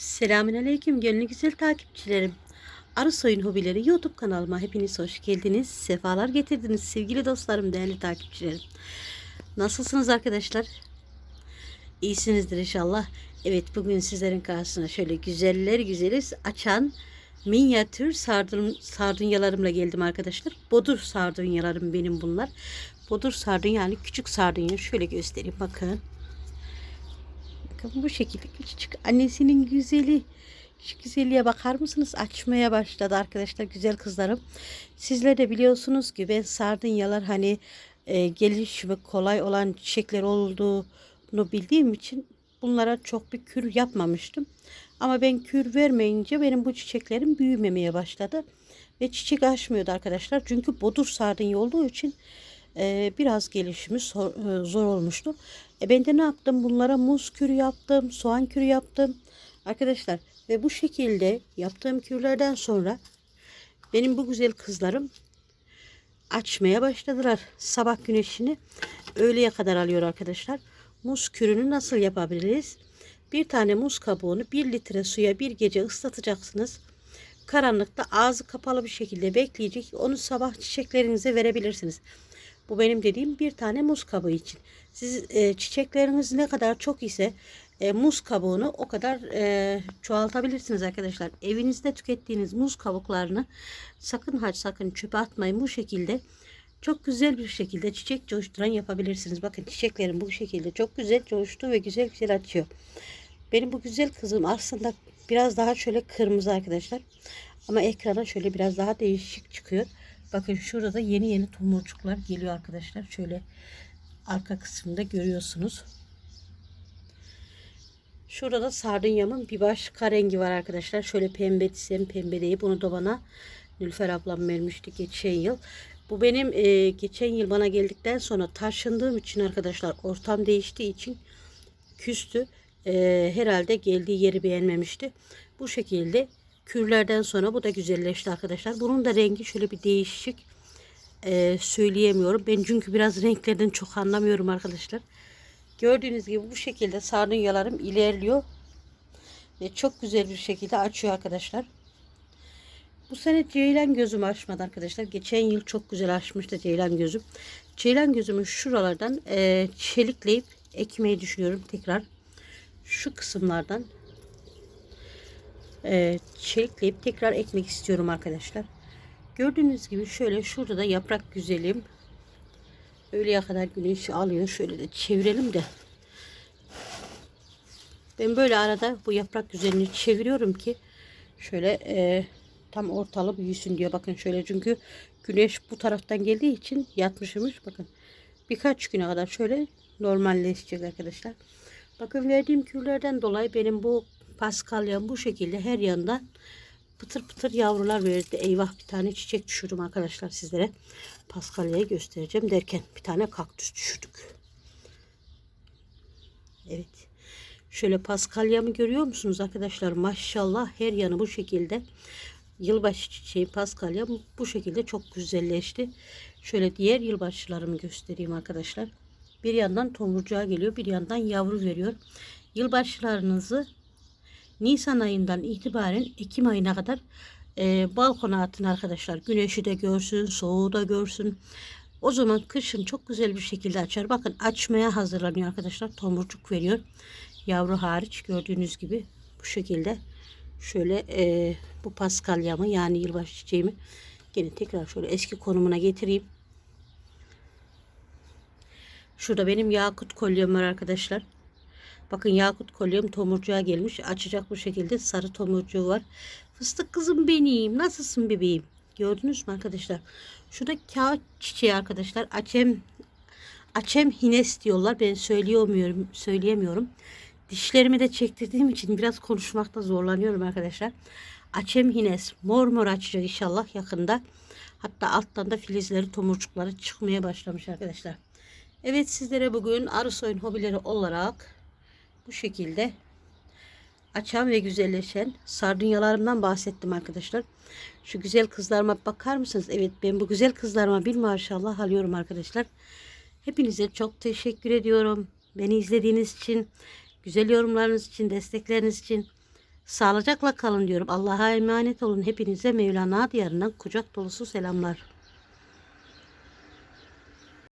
Selamünaleyküm gönlü güzel takipçilerim. Arı Soyun Hobileri YouTube kanalıma hepiniz hoş geldiniz. Sefalar getirdiniz sevgili dostlarım, değerli takipçilerim. Nasılsınız arkadaşlar? İyisinizdir inşallah. Evet bugün sizlerin karşısına şöyle güzeller güzeli açan minyatür sardun, sardunyalarımla geldim arkadaşlar. Bodur sardunyalarım benim bunlar. Bodur sardunya yani küçük sardunya. Şöyle göstereyim bakın. Bakın bu şekilde küçücük annesinin güzeli. Şu güzelliğe bakar mısınız? Açmaya başladı arkadaşlar güzel kızlarım. Sizler de biliyorsunuz ki ben sardunyalar hani e, gelişimi kolay olan çiçekler olduğunu bildiğim için bunlara çok bir kür yapmamıştım. Ama ben kür vermeyince benim bu çiçeklerim büyümemeye başladı. Ve çiçek açmıyordu arkadaşlar. Çünkü bodur sardunya olduğu için e, biraz gelişimi zor, e, zor olmuştu. E ben de ne yaptım? Bunlara muz kürü yaptım, soğan kürü yaptım. Arkadaşlar ve bu şekilde yaptığım kürlerden sonra benim bu güzel kızlarım açmaya başladılar. Sabah güneşini öğleye kadar alıyor arkadaşlar. Muz kürünü nasıl yapabiliriz? Bir tane muz kabuğunu bir litre suya bir gece ıslatacaksınız. Karanlıkta ağzı kapalı bir şekilde bekleyecek. Onu sabah çiçeklerinize verebilirsiniz. Bu benim dediğim bir tane muz kabuğu için. Siz e, çiçekleriniz ne kadar çok ise e, muz kabuğunu o kadar e, çoğaltabilirsiniz arkadaşlar. Evinizde tükettiğiniz muz kabuklarını sakın ha sakın çöpe atmayın. Bu şekilde çok güzel bir şekilde çiçek coşturan yapabilirsiniz. Bakın çiçeklerim bu şekilde çok güzel coştu ve güzel güzel açıyor. Benim bu güzel kızım aslında biraz daha şöyle kırmızı arkadaşlar. Ama ekrana şöyle biraz daha değişik çıkıyor. Bakın şurada yeni yeni tomurcuklar geliyor arkadaşlar. Şöyle arka kısmında görüyorsunuz. Şurada sardunyamın bir başka rengi var arkadaşlar. Şöyle pembe desem pembe değil. Bunu da bana Nülfer ablam vermişti geçen yıl. Bu benim e, geçen yıl bana geldikten sonra taşındığım için arkadaşlar ortam değiştiği için küstü. E, herhalde geldiği yeri beğenmemişti. Bu şekilde kürlerden sonra bu da güzelleşti arkadaşlar. Bunun da rengi şöyle bir değişik e, söyleyemiyorum. Ben çünkü biraz renklerden çok anlamıyorum arkadaşlar. Gördüğünüz gibi bu şekilde sardunyalarım ilerliyor. Ve çok güzel bir şekilde açıyor arkadaşlar. Bu sene ceylan gözüm açmadı arkadaşlar. Geçen yıl çok güzel açmıştı ceylan gözüm. Ceylan gözümü şuralardan e, çelikleyip ekmeği düşünüyorum tekrar. Şu kısımlardan e, çelikleyip tekrar ekmek istiyorum arkadaşlar. Gördüğünüz gibi şöyle şurada da yaprak güzelim. Öğleye kadar güneş alıyor. Şöyle de çevirelim de. Ben böyle arada bu yaprak güzelini çeviriyorum ki şöyle e, tam ortalı büyüsün diyor. Bakın şöyle çünkü güneş bu taraftan geldiği için yatmışmış. Bakın birkaç güne kadar şöyle normalleşecek arkadaşlar. Bakın verdiğim kürlerden dolayı benim bu paskalyam bu şekilde her yandan pıtır pıtır yavrular verdi. Eyvah bir tane çiçek düşürdüm arkadaşlar sizlere. Paskalya'yı göstereceğim derken bir tane kaktüs düşürdük. Evet. Şöyle paskalyamı görüyor musunuz arkadaşlar? Maşallah her yanı bu şekilde. Yılbaşı çiçeği paskalya bu şekilde çok güzelleşti. Şöyle diğer yılbaşılarımı göstereyim arkadaşlar. Bir yandan tomurcuğa geliyor, bir yandan yavru veriyor. Yılbaşılarınızı Nisan ayından itibaren Ekim ayına kadar e, balkona atın arkadaşlar. Güneşi de görsün, soğuğu da görsün. O zaman kışın çok güzel bir şekilde açar. Bakın açmaya hazırlanıyor arkadaşlar. Tomurcuk veriyor. Yavru hariç gördüğünüz gibi bu şekilde şöyle e, bu paskalyamı yani yılbaşı çiçeğimi gene tekrar şöyle eski konumuna getireyim. Şurada benim yakut kolyem var arkadaşlar. Bakın yakut kolyem tomurcuğa gelmiş. Açacak bu şekilde sarı tomurcuğu var. Fıstık kızım benim. Nasılsın bebeğim? Gördünüz mü arkadaşlar? Şurada kağıt çiçeği arkadaşlar. Açem açem hines diyorlar. Ben söyleyemiyorum. Söyleyemiyorum. Dişlerimi de çektirdiğim için biraz konuşmakta zorlanıyorum arkadaşlar. Açem hines mor mor açacak inşallah yakında. Hatta alttan da filizleri tomurcukları çıkmaya başlamış arkadaşlar. Evet sizlere bugün arı soyun hobileri olarak bu şekilde açan ve güzelleşen sardunyalarımdan bahsettim arkadaşlar. Şu güzel kızlarıma bakar mısınız? Evet ben bu güzel kızlarıma bir maşallah alıyorum arkadaşlar. Hepinize çok teşekkür ediyorum. Beni izlediğiniz için, güzel yorumlarınız için, destekleriniz için Sağlıcakla kalın diyorum. Allah'a emanet olun. Hepinize Mevlana diyarından kucak dolusu selamlar.